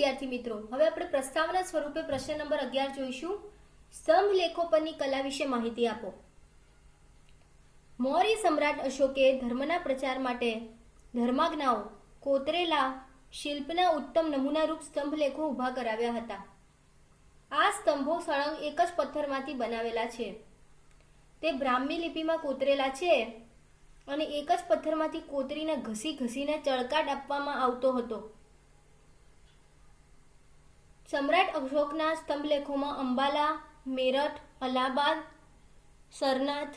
વિદ્યાર્થી મિત્રો, હવે આપણે પ્રસ્તાવના સ્વરૂપે પ્રશ્ન નંબર અગિયાર જોઈશું. સ્તંભ લેખો પરની કલા વિશે માહિતી આપો. મૌર્ય સમ્રાટ અશોકે ધર્મના પ્રચાર માટે ધર્માજ્ઞાઓ કોતરેલા શિલ્પના ઉત્તમ નમૂનારૂપ સ્તંભ લેખો ઊભા કરાવ્યા હતા. આ સ્તંભો સળંગ એક જ પથ્થરમાંથી બનાવેલા છે. તે બ્રાહ્મી લિપિમાં કોતરેલા છે અને એક જ પથ્થરમાંથી કોતરીને ઘસી ઘસીને ચળકાટ આપવામાં આવતો હતો. સમ્રાટ અશોકના સ્તંભલેખોમાં અંબાલા, મેરઠ, અલ્હાબાદ, સરનાથ,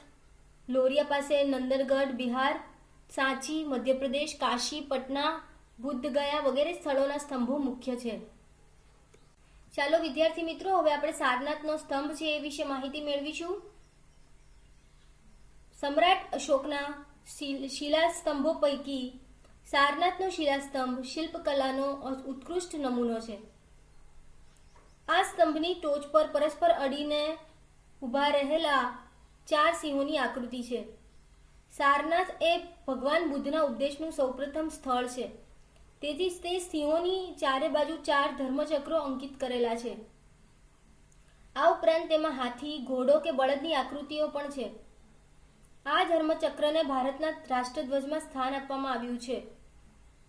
લોરિયા પાસે નંદરગઢ બિહાર, સાંચી, મધ્યપ્રદેશ, કાશી, પટના બુદ્ધગયા વગેરે સ્થળોના સ્તંભો મુખ્ય છે. ચાલો વિદ્યાર્થી મિત્રો, હવે આપણે સારનાથનો સ્તંભ છે એ વિશે માહિતી મેળવીશું. સમ્રાટ અશોકના શિલ- શિલાસ્તંભો પૈકી સારનાથનો શિલાસ્તંભ શિલ્પકલાનો ઉત્કૃષ્ટ નમૂનો છે. આ સ્તંભની ટોચ પર પરસ્પર અડીને ઊભા રહેલા ચાર સિંહોની આકૃતિ છે. સારનાથ એ ભગવાન બુદ્ધના ઉપદેશનું સૌપ્રથમ સ્થળ છે. તેથી તે સિંહોની ચારે બાજુ ચાર ધર્મચક્રો અંકિત કરેલા છે. આ ઉપરાંત તેમાં હાથી, ઘોડો કે બળદની આકૃતિઓ પણ છે. આ ધર્મચક્રને ભારતના રાષ્ટ્રધ્વજમાં સ્થાન આપવામાં આવ્યું છે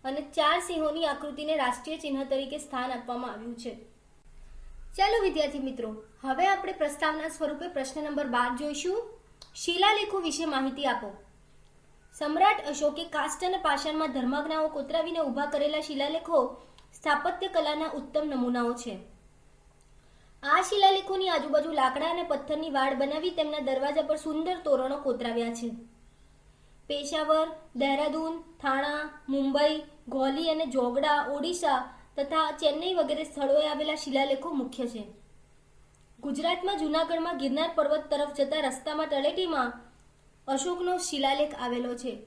અને ચાર સિંહોની આકૃતિને રાષ્ટ્રીય ચિહ્ન તરીકે સ્થાન આપવામાં આવ્યું છે. ચાલો વિદ્યાર્થી મિત્રો, હવે આપણે પ્રસ્તાવના સ્વરૂપે પ્રશ્ન નંબર બાર જોઈશું. શિલાલેખો વિશે માહિતી આપો. સમ્રાટ અશોકે કાષ્ટ અને પાષાણમાં ધર્માજ્ઞાઓ કોતરાવીને ઊભા કરેલા શિલાલેખો સ્થાપત્ય કલાના ઉત્તમ નમૂનાઓ છે. આ શિલાલેખોની આજુબાજુ લાકડા અને પથ્થરની વાડ બનાવી તેમના દરવાજા પર સુંદર તોરણો કોતરાવ્યા છે. પેશાવર, દહેરાદૂન, થાણા, મુંબઈ, ગોલી અને જોગડા, ઓડિશા તથા ચેન્નઈ વગેરે સ્થળોએ આવેલા શિલાલેખો મુખ્ય છે. ગુજરાતમાં જૂનાગઢમાં ગિરનાર પર્વત તરફ જતા રસ્તામાં તળેટીમાં અશોકનો શિલાલેખ આવેલો છે.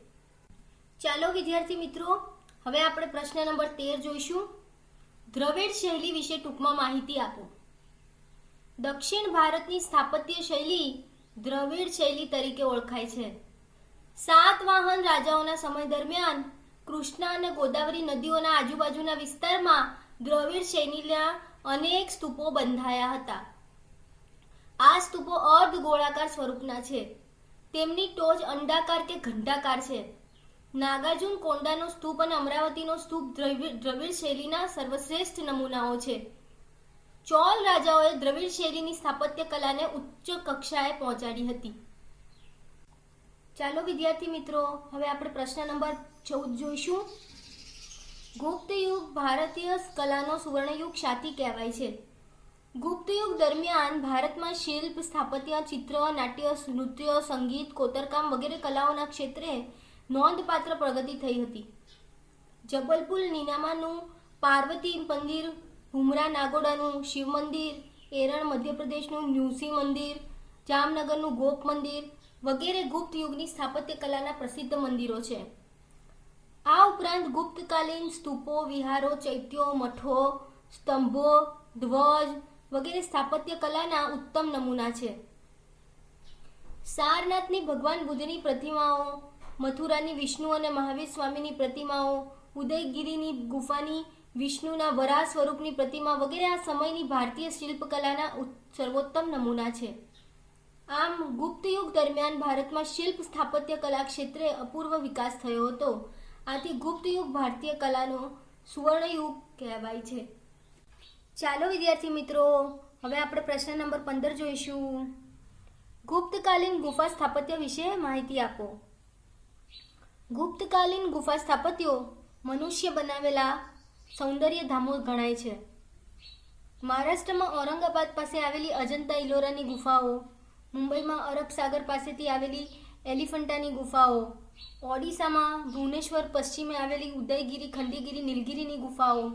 ચાલો વિદ્યાર્થી મિત્રો, હવે આપણે પ્રશ્ન નંબર તેર જોઈશું. દ્રવિડ શૈલી વિશે ટૂંકમાં માહિતી આપો. દક્ષિણ ભારતની સ્થાપત્ય શૈલી દ્રવિડ શૈલી તરીકે ઓળખાય છે. સાત વાહન રાજાઓના સમય દરમિયાન કૃષ્ણા અને ગોદાવરી નદીઓના આજુબાજુના વિસ્તારમાં દ્રવિડ શૈલીના અનેક સ્તૂપો બંધાયા હતા. આ સ્તૂપો અર્ધ ગોળાકાર સ્વરૂપના છે. તેમની ટોચ અંડાકાર કે ઘંટાકાર છે. નાગાર્જુન કોંડાનો સ્તૂપ અને અમરાવતીનો સ્તૂપ દ્રવિડ શૈલીના સર્વશ્રેષ્ઠ નમૂનાઓ છે. ચોલ રાજાઓએ દ્રવિડ શૈલીની સ્થાપત્ય કલાને ઉચ્ચ કક્ષાએ પહોંચાડી હતી. ચાલો વિદ્યાર્થી મિત્રો, હવે આપણે પ્રશ્ન નંબર ચૌદ જોઈશું. ગુપ્ત યુગ ભારતીય કલાનો સુવર્ણયુગ શાતી કહેવાય છે. ગુપ્ત યુગ દરમિયાન ભારતમાં શિલ્પ, સ્થાપત્ય, ચિત્ર, નાટ્ય, નૃત્ય, સંગીત, કોતરકામ વગેરે કલાઓના ક્ષેત્રે નોંધપાત્ર પ્રગતિ થઈ હતી. જબલપુર નીનામાનું, પાર્વતી મંદિર હુમરા નાગોડાનું, શિવ મંદિર, એરણ મધ્યપ્રદેશનું ન્યુસી મંદિર, જામનગરનું ગોપ મંદિર વગેરે ગુપ્ત યુગની સ્થાપત્ય કલાના પ્રસિદ્ધ મંદિરો છે. આ ઉપરાંત ગુપ્તકાલીન સ્તૂપો, વિહારો, ચૈત્યો, મઠો, સ્તંભો, ધ્વજ વગેરે સ્થાપત્ય કલાના ઉત્તમ નમૂના છે. સારનાથની ભગવાન બુદ્ધની પ્રતિમાઓ, મથુરાની વિષ્ણુ અને મહાવીર સ્વામીની પ્રતિમાઓ, ઉદયગીરીની ગુફાની વિષ્ણુના વરાહ સ્વરૂપની પ્રતિમા વગેરે આ સમયની ભારતીય શિલ્પકલાના સર્વોત્તમ નમૂના છે. આમ ગુપ્ત યુગ દરમિયાન ભારતમાં શિલ્પ સ્થાપત્ય કલા ક્ષેત્રે અપૂર્વ વિકાસ થયો હતો. આથી ગુપ્ત યુગ ભારતીય કલાનો સુવર્ણ યુગ કહેવાય છે. ચાલો વિદ્યાર્થી મિત્રો, હવે આપણે પ્રશ્ન નંબર પંદર જોઈશું. ગુપ્તકાલીન ગુફા સ્થાપત્ય વિશે માહિતી આપો. ગુપ્તકાલીન ગુફા સ્થાપત્યો મનુષ્ય બનાવેલા સૌંદર્ય ધામો ગણાય છે. મહારાષ્ટ્રમાં ઔરંગાબાદ પાસે આવેલી અજંતા ઇલોરાની ગુફાઓ મુંબઈમાં અરબ સાગર પાસેથી આવેલી એલિફન્ટાની ગુફાઓ, ઓડિશામાં ભુવનેશ્વર પશ્ચિમે આવેલી ઉદયગીરી, ખંડીગીરી, નીલગીરીની ગુફાઓ,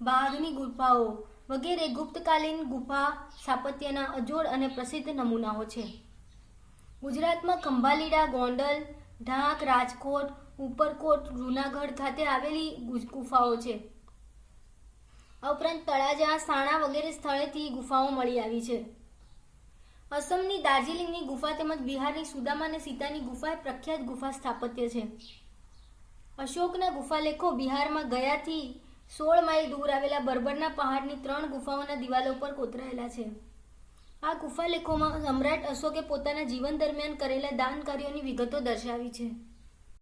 બાઘની ગુફાઓ વગેરે ગુપ્તકાલીન ગુફા સ્થાપત્યના અજોડ અને પ્રસિદ્ધ નમૂનાઓ છે. ગુજરાતમાં ખંભાલીડા, ગોંડલ, ઢાંક, રાજકોટ, ઉપરકોટ, જૂનાગઢ ખાતે આવેલી ગુફાઓ છે. આ ઉપરાંત તળાજા, સાણા વગેરે સ્થળેથી ગુફાઓ મળી આવી છે. અસમની દાર્જિલિંગની ગુફા તેમજ બિહારની સુદામા અને સીતાની ગુફા એ પ્રખ્યાત ગુફા સ્થાપત્ય છે. અશોકના ગુફાલેખો બિહારમાં ગયાથી સોળ માઇલ દૂર આવેલા બર્બરના પહાડની ત્રણ ગુફાઓના દિવાલો પર કોતરાયેલા છે. આ ગુફાલેખોમાં સમ્રાટ અશોકે પોતાના જીવન દરમિયાન કરેલા દાન કાર્યોની વિગતો દર્શાવી છે.